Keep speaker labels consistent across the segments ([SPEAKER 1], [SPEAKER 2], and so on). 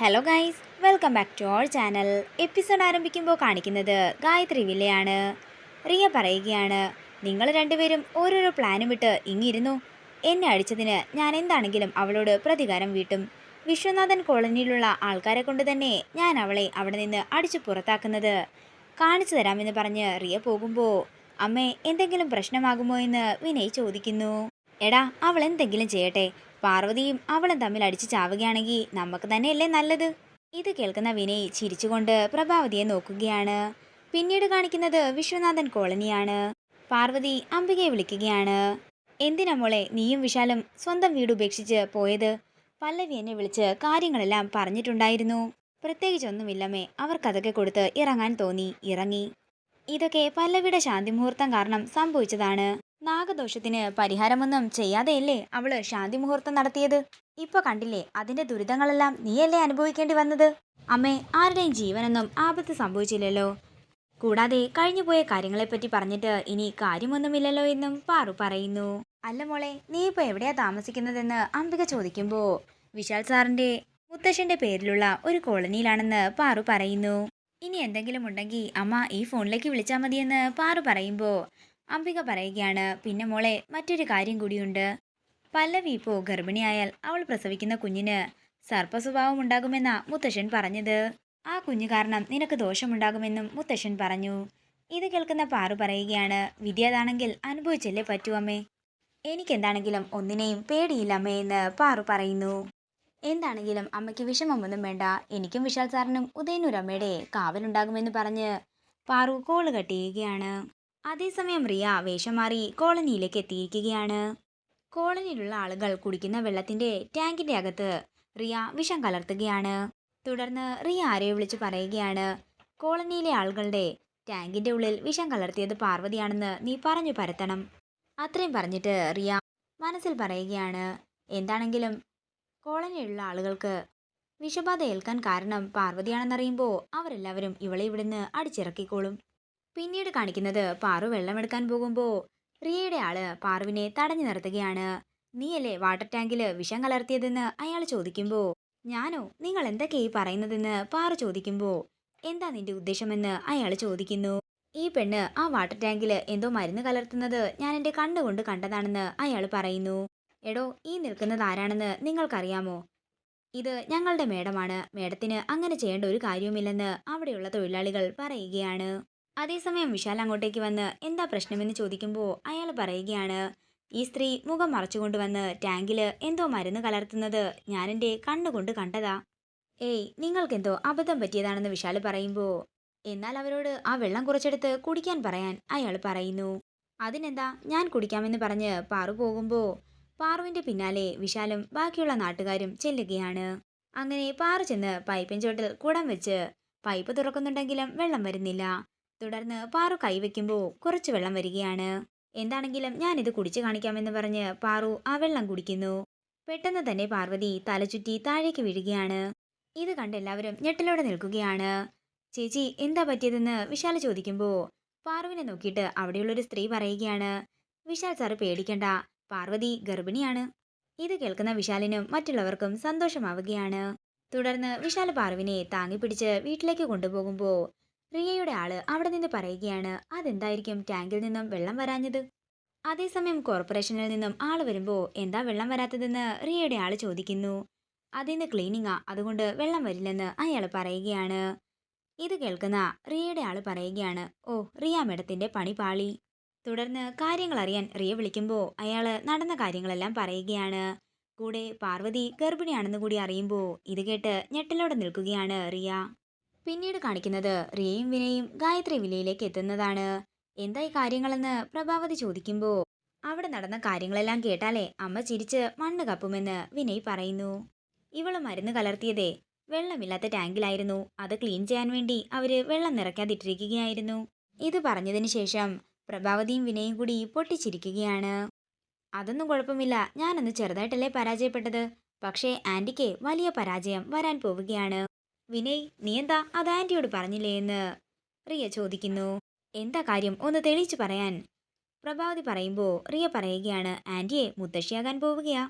[SPEAKER 1] Hello guys welcome back to our channel episode ആരംഭിക്കുമ്പോൾ കാണിക്കുന്നത് ഗായത്രി വില്ലയാണ്. റിയ പറയുകയാണ് നിങ്ങൾ രണ്ടുപേരും ഓരോരോ പ്ലാനും വിട്ട് ഇങ്ങിരുന്നു. എന്നെ അടിച്ചതിന് ഞാൻ എന്താണെങ്കിലും അവളോട് പ്രതികാരം വീട്ടും. വിശ്വനാഥൻ കോളനിയിലുള്ള ആൾക്കാരെ കൊണ്ട് തന്നെ ഞാൻ അവളെ അവിടെ നിന്ന് അടിച്ചു പുറത്താക്കുന്നത്. കാണിച്ചു തരാമെന്ന് പറഞ്ഞ് റിയ പോകുമ്പോൾ അമ്മേ എന്തെങ്കിലും പ്രശ്നമാകുമോ എന്ന് വിനയ് ചോദിക്കുന്നു. എടാ അവൾ എന്തെങ്കിലും ചെയ്യട്ടെ. പാർവതിയും അവളും തമ്മിൽ അടിച്ചു ചാവുകയാണെങ്കിൽ നമുക്ക് തന്നെയല്ലേ നല്ലത്? ഇത് കേൾക്കുന്ന വിനയ് ചിരിച്ചുകൊണ്ട് പ്രഭാവതിയെ നോക്കുകയാണ്. പിന്നീട് കാണിക്കുന്നത് വിശ്വനാഥൻ കോളനിയാണ്. പാർവതി അംബികയെ വിളിക്കുകയാണ്. എന്തിനാ മോളെ നീയും വിശാലും സ്വന്തം വീട് ഉപേക്ഷിച്ച് പോയത്? പല്ലവി എന്നെ വിളിച്ച് കാര്യങ്ങളെല്ലാം പറഞ്ഞിട്ടുണ്ടായിരുന്നു. പ്രത്യേകിച്ചൊന്നുമില്ലമ്മേ അവർക്കതൊക്കെ കൊടുത്ത് ഇറങ്ങാൻ തോന്നി ഇറങ്ങി. ഇതൊക്കെ പല്ലവിയുടെ ശാന്തിമുഹൂർത്തം കാരണം സംഭവിച്ചതാണ്. നാഗദോഷത്തിന് പരിഹാരമൊന്നും ചെയ്യാതെയല്ലേ അവൾ ശാന്തി മുഹൂർത്തം നടത്തിയത്? ഇപ്പൊ കണ്ടില്ലേ അതിന്റെ ദുരിതങ്ങളെല്ലാം നീയല്ലേ അനുഭവിക്കേണ്ടി വന്നത്? അമ്മേ ആരുടെയും ജീവനൊന്നും ആപത്ത് സംഭവിച്ചില്ലല്ലോ. കൂടാതെ കഴിഞ്ഞുപോയ കാര്യങ്ങളെപ്പറ്റി പറഞ്ഞിട്ട് ഇനി കാര്യമൊന്നുമില്ലല്ലോ എന്നും പാറു പറയുന്നു. അല്ല മോളെ നീ ഇപ്പൊ എവിടെയാ താമസിക്കുന്നതെന്ന് അംബിക ചോദിക്കുമ്പോ വിശാൽ സാറിന്റെ മുത്തശ്ശന്റെ പേരിലുള്ള ഒരു കോളനിയിലാണെന്ന് പാറു പറയുന്നു. ഇനി എന്തെങ്കിലും ഉണ്ടെങ്കിൽ അമ്മ ഈ ഫോണിലേക്ക് വിളിച്ചാൽ മതിയെന്ന് പാറു പറയുമ്പോൾ അംബിക പറയുകയാണ് പിന്നെ മോളെ മറ്റൊരു കാര്യം കൂടിയുണ്ട്. പല്ലവി ഇപ്പോൾ ഗർഭിണിയായാൽ അവൾ പ്രസവിക്കുന്ന കുഞ്ഞിന് സർപ്പ സ്വഭാവം ഉണ്ടാകുമെന്നാ മുത്തശ്ശൻ പറഞ്ഞത്. ആ കുഞ്ഞു കാരണം നിനക്ക് ദോഷമുണ്ടാകുമെന്നും മുത്തശ്ശൻ പറഞ്ഞു. ഇത് കേൾക്കുന്ന പാറു പറയുകയാണ് വിധി അതാണെങ്കിൽ അനുഭവിച്ചല്ലേ പറ്റൂ അമ്മേ? എനിക്കെന്താണെങ്കിലും ഒന്നിനെയും പേടിയില്ല അമ്മേ എന്ന് പാറു പറയുന്നു. എന്താണെങ്കിലും അമ്മയ്ക്ക് വിഷമമൊന്നും വേണ്ട. എനിക്കും വിശാൽ സാറിനും ഉദയനൂരമ്മയുടെ കാവലുണ്ടാകുമെന്ന് പറഞ്ഞ് പാറു കോൾ കട്ടിയുകയാണ്. അതേസമയം റിയ വേഷം മാറി കോളനിയിലേക്ക് എത്തിയിരിക്കുകയാണ്. കോളനിയിലുള്ള ആളുകൾ കുടിക്കുന്ന വെള്ളത്തിന്റെ ടാങ്കിന്റെ അകത്ത് റിയ വിഷം കലർത്തുകയാണ്. തുടർന്ന് റിയ ആരെയോ വിളിച്ച് പറയുകയാണ് കോളനിയിലെ ആളുകളുടെ ടാങ്കിന്റെ ഉള്ളിൽ വിഷം കലർത്തിയത് പാർവതിയാണെന്ന് നീ പറഞ്ഞു പരത്തണം. അത്രയും പറഞ്ഞിട്ട് റിയ മനസ്സിൽ പറയുകയാണ് എന്താണെങ്കിലും കോളനിയിലുള്ള ആളുകൾക്ക് വിഷബാധ ഏൽക്കാൻ കാരണം പാർവതിയാണെന്നറിയുമ്പോൾ അവരെല്ലാവരും ഇവളെ ഇവിടുന്ന് അടിച്ചിറക്കിക്കോളും. പിന്നീട് കാണിക്കുന്നത് പാറു വെള്ളമെടുക്കാൻ പോകുമ്പോൾ റിയയുടെ ആൾ പാറുവിനെ തടഞ്ഞു നിർത്തുകയാണ്. നീയല്ലേ വാട്ടർ ടാങ്കിൽ വിഷം കലർത്തിയതെന്ന് അയാൾ ചോദിക്കുമ്പോൾ ഞാനോ? നിങ്ങൾ എന്തൊക്കെ ഈ പറയുന്നതെന്ന്? പാറു ചോദിക്കുമ്പോൾ എന്താ നിന്റെ ഉദ്ദേശമെന്ന്? അയാൾ ചോദിക്കുന്നു. ഈ പെണ്ണ് ആ വാട്ടർ ടാങ്കിൽ എന്തോ മരുന്ന് കലർത്തുന്നത് ഞാൻ എന്റെ കണ്ണുകൊണ്ട് കണ്ടതാണെന്ന് അയാൾ പറയുന്നു. എടോ ഈ നിൽക്കുന്നത് ആരാണെന്ന് നിങ്ങൾക്കറിയാമോ? ഇത് ഞങ്ങളുടെ മേഡമാണ്. മേഡത്തിന് അങ്ങനെ ചെയ്യേണ്ട ഒരു കാര്യവുമില്ലെന്ന് അവിടെയുള്ള തൊഴിലാളികൾ പറയുകയാണ്. അതേസമയം വിശാൽ അങ്ങോട്ടേക്ക് വന്ന് എന്താ പ്രശ്നമെന്ന് ചോദിക്കുമ്പോൾ അയാൾ പറയുകയാണ് ഈ സ്ത്രീ മുഖം മറച്ചുകൊണ്ട് വന്ന് ടാങ്കിൽ എന്തോ മരുന്ന് കലർത്തുന്നത് ഞാൻ എന്റെ കണ്ണുകൊണ്ട് കണ്ടതാ. ഏയ് നിങ്ങൾക്കെന്തോ അബദ്ധം പറ്റിയതാണെന്ന് വിശാൽ പറയുമ്പോൾ എന്നാൽ അവരോട് ആ വെള്ളം കുറച്ചെടുത്ത് കുടിക്കാൻ പറയാൻ അയാൾ പറയുന്നു. അതിനെന്താ ഞാൻ കുടിക്കാമെന്ന് പറഞ്ഞ് പാറു പോകുമ്പോൾ പാറുവിന്റെ പിന്നാലെ വിശാലും ബാക്കിയുള്ള നാട്ടുകാരും ചെല്ലുകയാണ്. അങ്ങനെ പാറു ചെന്ന് പൈപ്പിൻ ചോട്ടിൽ കുടം വെച്ച് പൈപ്പ് തുറക്കുന്നുണ്ടെങ്കിലും വെള്ളം വരുന്നില്ല. തുടർന്ന് പാറു കൈവയ്ക്കുമ്പോൾ കുറച്ച് വെള്ളം വരികയാണ്. എന്താണെങ്കിലും ഞാനിത് കുടിച്ചു കാണിക്കാമെന്ന് പറഞ്ഞ് പാറു ആ വെള്ളം കുടിക്കുന്നു. പെട്ടെന്ന് തന്നെ പാർവതി തലചുറ്റി താഴേക്ക് വീഴുകയാണ്. ഇത് കണ്ട് എല്ലാവരും ഞെട്ടലോടെ നിൽക്കുകയാണ്. ചേച്ചി എന്താ പറ്റിയതെന്ന് വിശാൽ ചോദിക്കുമ്പോൾ പാറുവിനെ നോക്കിയിട്ട് അവിടെയുള്ളൊരു സ്ത്രീ പറയുകയാണ്. വിശാൽ സാറ് പേടിക്കണ്ട. പാർവതി ഗർഭിണിയാണ്. ഇത് കേൾക്കുന്ന വിശാലിനും മറ്റുള്ളവർക്കും സന്തോഷമാവുകയാണ്. തുടർന്ന് വിശാൽ പാർവിനെ താങ്ങിപ്പിടിച്ച് വീട്ടിലേക്ക് കൊണ്ടുപോകുമ്പോൾ റിയയുടെ ആൾ അവിടെ നിന്ന് പറയുകയാണ് അതെന്തായിരിക്കും? ടാങ്കിൽ നിന്നും വെള്ളം വരാഞ്ഞത്? അതേസമയം കോർപ്പറേഷനിൽ നിന്നും ആൾ വരുമ്പോൾ എന്താ വെള്ളം വരാത്തതെന്ന്? റിയയുടെ ആൾ ചോദിക്കുന്നു. അതിന്ന് ക്ലീനിങ്ങാ അതുകൊണ്ട് വെള്ളം വരില്ലെന്ന് അയാൾ പറയുകയാണ്. ഇത് കേൾക്കുന്ന റിയയുടെ ആൾ പറയുകയാണ് ഓ റിയ മേഡത്തിന്റെ പണി പാളി. തുടർന്ന് കാര്യങ്ങൾ അറിയാൻ റിയ വിളിക്കുമ്പോൾ അയാൾ നടന്ന കാര്യങ്ങളെല്ലാം പറയുകയാണ്. കൂടെ പാർവതി ഗർഭിണിയാണെന്ന് കൂടി അറിയുമ്പോൾ ഇത് കേട്ട് ഞെട്ടലോടെ നിൽക്കുകയാണ് റിയ. പിന്നീട് കാണിക്കുന്നത് റിയയും വിനയും ഗായത്രി വിലയിലേക്ക് എത്തുന്നതാണ്. എന്തായി കാര്യങ്ങളെന്ന് പ്രഭാവതി ചോദിക്കുമ്പോൾ അവിടെ നടന്ന കാര്യങ്ങളെല്ലാം കേട്ടാലേ അമ്മ ചിരിച്ച് മണ്ണ് കപ്പുമെന്ന് വിനയ് പറയുന്നു. ഇവൾ മരുന്ന് കലർത്തിയതേ വെള്ളമില്ലാത്ത ടാങ്കിലായിരുന്നു. അത് ക്ലീൻ ചെയ്യാൻ വേണ്ടി അവർ വെള്ളം നിറയ്ക്കാതിട്ടിരിക്കുകയായിരുന്നു. ഇത് പറഞ്ഞതിന് ശേഷം പ്രഭാവതിയും വിനയും കൂടി പൊട്ടിച്ചിരിക്കുകയാണ്. അതൊന്നും കുഴപ്പമില്ല. ഞാനൊന്ന് ചെറുതായിട്ടല്ലേ പരാജയപ്പെട്ടത്. പക്ഷേ ആന്റിക്ക് വലിയ പരാജയം വരാൻ പോവുകയാണ്. വിനയ് നീ എന്താ അത് ആന്റിയോട് പറഞ്ഞില്ലേ എന്ന്? റിയ ചോദിക്കുന്നു. എന്താ കാര്യം? ഒന്ന് തെളിയിച്ചു പറയാൻ. പ്രഭാവതി പറയുമ്പോൾ റിയ പറയുകയാണ് ആന്റിയെ മുത്തശ്ശിയാകാൻ പോവുകയാ.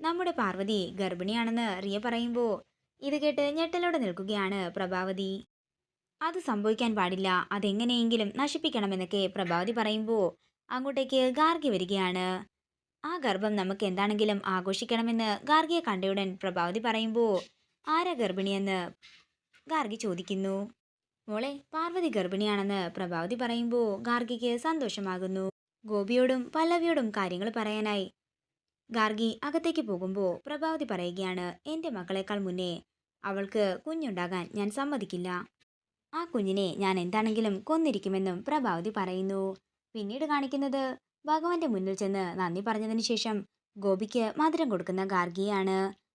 [SPEAKER 1] നമ്മുടെ പാർവതി ഗർഭിണിയാണെന്ന് റിയ പറയുമ്പോൾ ഇത് കേട്ട് ഞെട്ടലോടെ നിൽക്കുകയാണ് പ്രഭാവതി. അത് സംഭവിക്കാൻ പാടില്ല. അതെങ്ങനെയെങ്കിലും നശിപ്പിക്കണമെന്നൊക്കെ പ്രഭാവതി പറയുമ്പോൾ അങ്ങോട്ടേക്ക് ഗാർഗി വരികയാണ്. ആ ഗർഭം നമുക്ക് എന്താണെങ്കിലും ആഘോഷിക്കണമെന്ന് ഗാർഗിയെ കണ്ടയുടൻ പ്രഭാവതി പറയുമ്പോൾ ആരാ ഗർഭിണിയെന്ന്? ഗാർഗി ചോദിക്കുന്നു. മോളെ പാർവതി ഗർഭിണിയാണെന്ന് പ്രഭാവതി പറയുമ്പോൾ ഗാർഗിക്ക് സന്തോഷമാകുന്നു. ഗോപിയോടും പല്ലവിയോടും കാര്യങ്ങൾ പറയാനായി. ഗാർഗി അകത്തേക്ക് പോകുമ്പോൾ പ്രഭാവതി പറയുകയാണ് എന്റെ മക്കളെക്കാൾ മുന്നേ അവൾക്ക് കുഞ്ഞുണ്ടാകാൻ ഞാൻ സമ്മതിക്കില്ല. ആ കുഞ്ഞിനെ ഞാൻ എന്താണെങ്കിലും കൊന്നിരിക്കുമെന്നും പ്രഭാവതി പറയുന്നു. പിന്നീട് കാണിക്കുന്നത് ഭഗവാന്റെ മുന്നിൽ ചെന്ന് നന്ദി പറഞ്ഞതിന് ശേഷം ഗോപിക്ക് മധുരം കൊടുക്കുന്ന ഗാർഗിയാണ്.